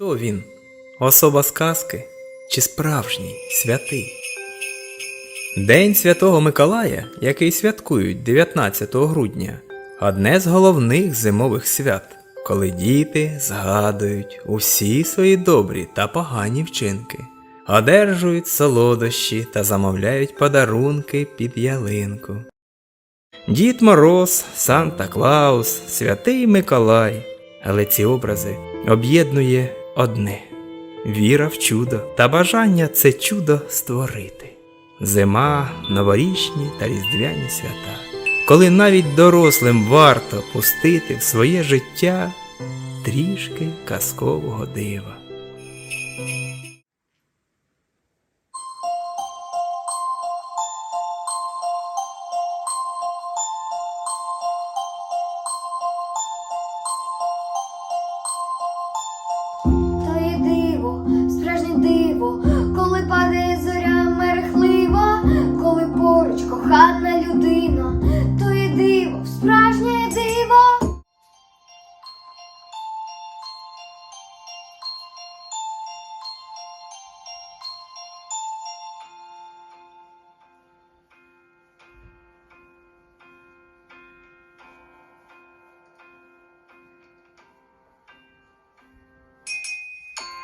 він? Особа сказки чи справжній святий? День Святого Миколая, який святкують 19 грудня, одне з головних зимових свят, коли діти згадують усі свої добрі та погані вчинки, одержують солодощі та замовляють подарунки під ялинку. Дід Мороз, Санта Клаус, Святий Миколай. Але ці образи об'єднує одне віра в чудо та бажання це чудо створити. Зима, новорічні та різдвяні свята, коли навіть дорослим варто пустити в своє життя трішки казкового дива. То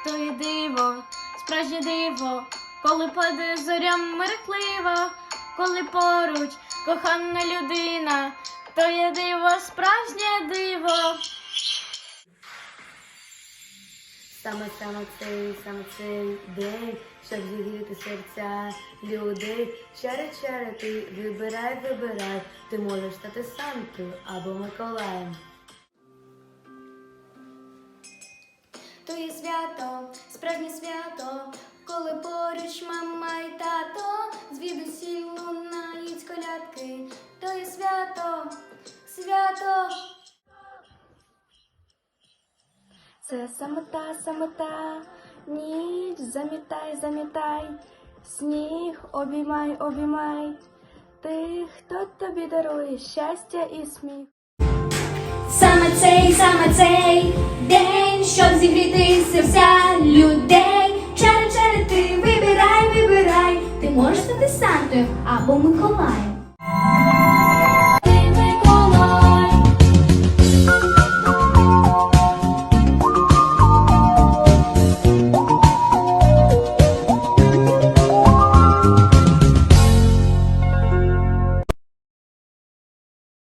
То є диво, справжнє диво, коли паде зоря мерехлива, коли поруч кохана людина, то є диво, справжнє диво. Саме саме цей, саме цей день, щоб зігріти серця людей. Чари, чари, ти вибирай, вибирай, ти можеш стати Сантою або Миколаєм. То є свято, справжнє свято, коли поруч мама і тато, звідусіль лунають колядки, то є свято, свято. Це самота, самота, ніч замітай, замітай, сніг обіймай, обіймай, тих, хто тобі дарує щастя і сміх. Саме цей, саме цей день, щоб зігріти серця людей.